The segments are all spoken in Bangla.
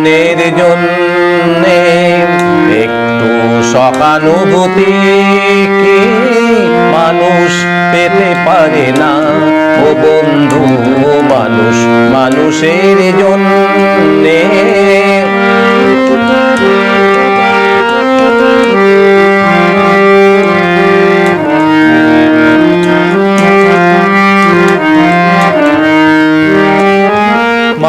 জীবনের জন্যে একটু সকানুভূতি কি মানুষ পেতে পারে না? ও বন্ধু মানুষ মানুষের জন্যে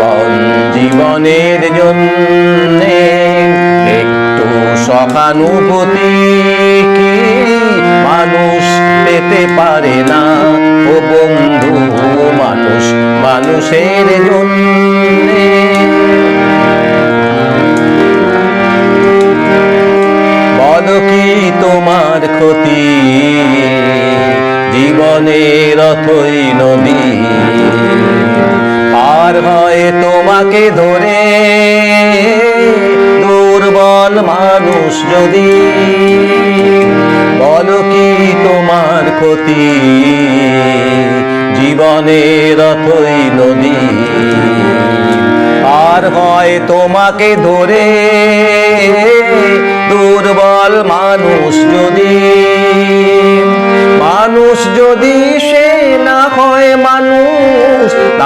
জীবন, জীবনের জন্যে একটু সহানুভূতি মানুষ পেতে পারে না? ও বন্ধু, মানুষ, মানুষের জন্যে। বলো কি তোমার ক্ষতি? জীবনের অথই নদী। পার হয় তোমাকে ধরে। দুর্বল মানুষ যদি বলো কি তোমার ক্ষতি? জীবনের অথই নদী। আর হয় তোমাকে ধরে। দুর্বল মানুষ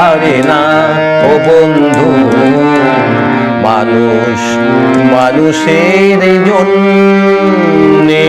পারে না। ও বন্ধু মানুষ মানুষের জন্যে